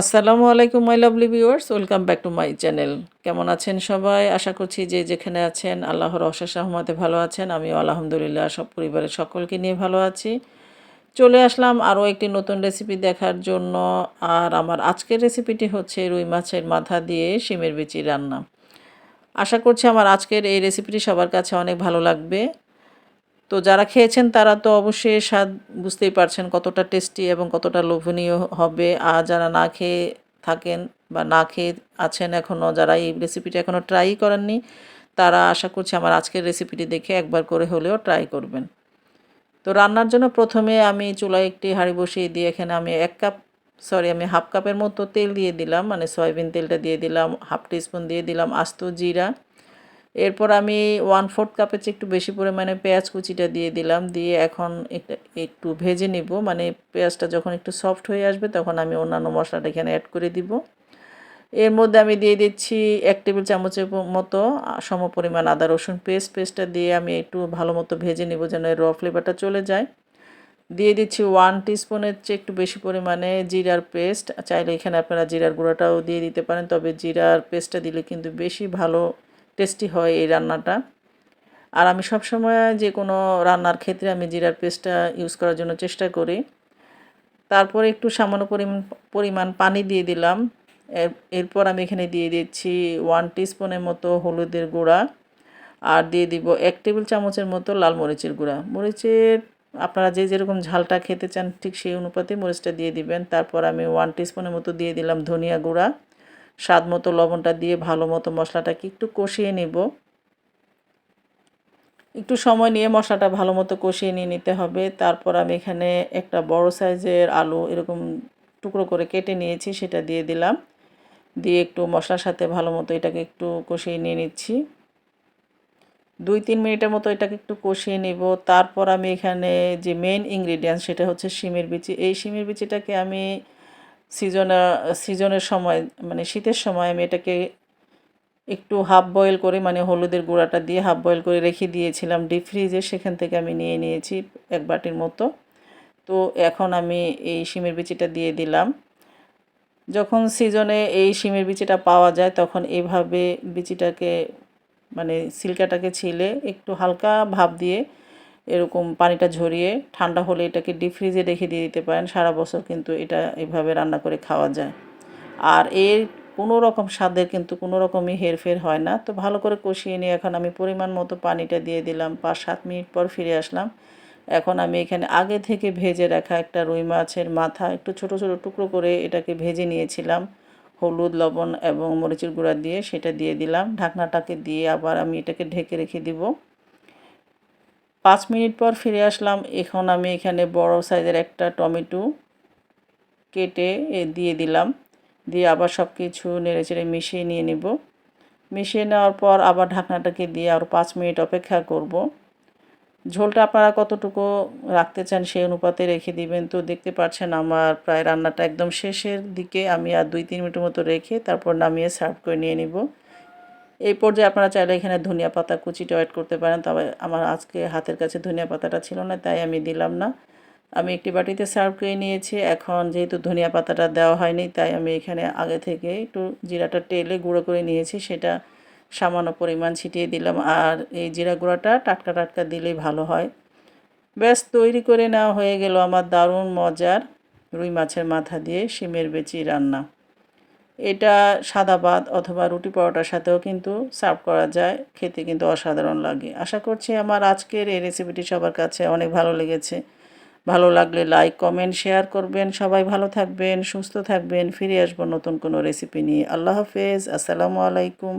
আসসালামু আলাইকুম my lovely viewers welcome back to my channel কেমন আছেন সবাই? আশা করছি যে যেখানে আছেন, আল্লাহর অশেষ রহমতে ভালো আছেন। আমিও আলহামদুলিল্লাহ, সব পরিবারের সকলকে নিয়ে ভালো আছি। চলে আসলাম আরও একটি নতুন রেসিপি দেখার জন্য। আর আমার আজকের রেসিপিটি হচ্ছে রুই মাছের মাথা দিয়ে শিমের বিচি রান্না। আশা করছি আমার আজকের এই রেসিপিটি সবার কাছে অনেক ভালো লাগবে। তো যারা খেয়েছেন তারা তো অবশ্যই স্বাদ বুঝতেই পারছেন কতটা টেস্টি এবং কতটা লোভনীয় হবে। আর যারা না খেয়ে থাকেন বা না খেয়ে আছেন এখনও যারা এই রেসিপিটা এখনও ট্রাই করেননি, তারা আশা করছি আমার আজকের রেসিপিটি দেখে একবার করে হলেও ট্রাই করবেন। তো রান্নার জন্য প্রথমে আমি চুলায় একটি হাঁড়ি বসিয়ে দিয়ে এখানে আমি এক কাপ সরি আমি হাফ কাপের মতো তেল দিয়ে দিলাম মানে সয়াবিন তেলটা দিয়ে দিলাম হাফ টিস্পুন দিয়ে দিলাম আস্ত জিরা। এরপর আমি ওয়ান ফোর্থ কাপের চেয়ে একটু বেশি পরিমাণে পেঁয়াজ কুচিটা দিয়ে দিলাম, দিয়ে এখন এটা একটু ভেজে নিব। মানে পেঁয়াজটা যখন একটু সফট হয়ে আসবে তখন আমি অন্যান্য মশলাটা এখানে অ্যাড করে দিব। এর মধ্যে আমি দিয়ে দিচ্ছি এক টেবিল চামচের মতো সম পরিমাণ আদা, রসুন পেস্ট পেস্টটা দিয়ে আমি একটু ভালো মতো ভেজে নিব যেন এর র ফ্লেভারটা চলে যায়। দিয়ে দিচ্ছি ওয়ান টিস্পুনের চেয়ে একটু বেশি পরিমাণে জিরার পেস্ট চাইলে এখানে আপনারা জিরার গুঁড়োটাও দিয়ে দিতে পারেন, তবে জিরার পেস্টটা দিলে কিন্তু বেশি ভালো টেস্টি হয় এই রান্নাটা। আর আমি সবসময় যে কোনো রান্নার ক্ষেত্রে আমি জিরার পেস্টটা ইউজ করার জন্য চেষ্টা করি। তারপরে একটু সামান্য পরিমাণ পানি দিয়ে দিলাম। এরপর আমি এখানে দিয়ে দিচ্ছি ওয়ান টিস্পুনের মতো হলুদের গুঁড়া। আর দিয়ে দিব এক টেবিল চামচের মতো লাল মরিচের গুঁড়া। মরিচের, আপনারা যে যেরকম ঝালটা খেতে চান ঠিক সেই অনুপাতে মরিচটা দিয়ে দিবেন। তারপর আমি ওয়ান টিস্পুনের মতো দিয়ে দিলাম ধনিয়া গুঁড়া। স্বাদ মতো লবণটা দিয়ে ভালো মতো মশলাটাকে একটু কষিয়ে নিব। একটু সময় নিয়ে মশলাটা ভালো মতো কষিয়ে নিয়ে নিতে হবে। তারপর আমি এখানে একটা বড় সাইজের আলু এরকম টুকরো করে কেটে নিয়েছি, সেটা দিয়ে দিলাম। দিয়ে একটু মশলার সাথে ভালো মতো এটাকে একটু কষিয়ে নিয়ে নিচ্ছি। দুই তিন মিনিটের মতো এটাকে একটু কষিয়ে নিব। তারপর আমি এখানে যে মেন ইনগ্রিডিয়েন্টস সেটা হচ্ছে শিমের বিচি। এই শিমের বিচিটাকে আমি সিজনে, সিজনের সময় মানে শীতের সময় আমি এটাকে একটু হাফ বয়েল করে মানে হলুদের গুঁড়াটা দিয়ে হাফ বয়েল করে রেখে দিয়েছিলাম ডিপ ফ্রিজে সেখান থেকে আমি নিয়ে নিয়েছি এক বাটির মতো। তো এখন আমি এই শিমের বিচিটা দিয়ে দিলাম। যখন সিজনে এই শিমের বিচিটা পাওয়া যায়, তখন এইভাবে বিচিটাকে মানে সিল্কাটাকে ছিলে একটু হালকা ভাব দিয়ে এরকম পানিটা ঝরিয়ে ঠান্ডা হলে এটাকে ডিপ ফ্রিজে রেখে দিয়ে দিতে পারেন। সারা বছর কিন্তু এটা এভাবে রান্না করে খাওয়া যায়। আর এর কোনো রকম স্বাদের কিন্তু কোনো রকমই হেরফের হয় না। তো ভালো করে কষিয়ে নিয়ে এখন আমি পরিমাণ মতো পানিটা দিয়ে দিলাম। পাঁচ সাত মিনিট পর ফিরে আসলাম। এখন আমি এখানে আগে থেকে ভেজে রাখা একটা রুই মাছের মাথা, একটু ছোট ছোট টুকরো করে এটাকে ভেজে নিয়েছিলাম। হলুদ, লবণ এবং মরিচের গুঁড়া দিয়ে সেটা দিয়ে দিলাম। ঢাকনাটাকে দিয়ে আবার আমি এটাকে ঢেকে রেখে দিব। পাঁচ মিনিট পর ফিরে আসলাম। এখন আমি এখানে বড় সাইজের একটা টমেটো কেটে দিয়ে দিলাম। দিয়ে আবার সব কিছু নেড়েচেড়ে মিশিয়ে নিয়ে নেব। মিশিয়ে নেওয়ার পর আবার ঢাকনাটাকে দিয়ে আরও পাঁচ মিনিট অপেক্ষা করব। ঝোলটা আপনারা কতটুকু রাখতে চান সেই অনুপাতে রেখে দিবেন। তো দেখতে পাচ্ছেন আমার প্রায় রান্নাটা একদম শেষের দিকে আমি আর দুই, তিন মিনিটের মতো রেখে তারপর নামিয়ে সার্ভ করে নিয়ে নিব। এই পর্যায়ে আপনারা চাইলে এখানে ধনিয়া পাতা কুচিটা অ্যাড করতে পারেন। তবে আমার আজকে হাতের কাছে ধনিয়া পাতাটা ছিল না, তাই আমি দিলাম না। আমি একটি বাটিতে সার্ভ করে নিয়েছি। এখন যেহেতু ধনিয়া পাতাটা দেওয়া হয়নি, তাই আমি এখানে আগে থেকে একটু জিরাটা টেলে গুঁড়ো করে নিয়েছি। সেটা সামান্য পরিমাণ ছিটিয়ে দিলাম। আর এই জিরা গুঁড়াটা টাটকা টাটকা দিলেই ভালো হয়। ব্যাস, তৈরি করে নেওয়া হয়ে গেল আমার দারুণ মজার রুই মাছের মাথা দিয়ে শিমের বেচি রান্না। এটা সাদা ভাত অথবা রুটি পরোটার সাথেও কিন্তু সার্ভ করা যায়। খেতে কিন্তু অসাধারণ লাগে। আশা করছি আমার আজকের এই রেসিপিটি সবার কাছে অনেক ভালো লেগেছে। ভালো লাগলে লাইক কমেন্ট শেয়ার করবেন। সবাই ভালো থাকবেন, সুস্থ থাকবেন। ফিরে আসব নতুন কোনো রেসিপি নিয়ে। আল্লাহ হাফেজ। আসসালামু আলাইকুম।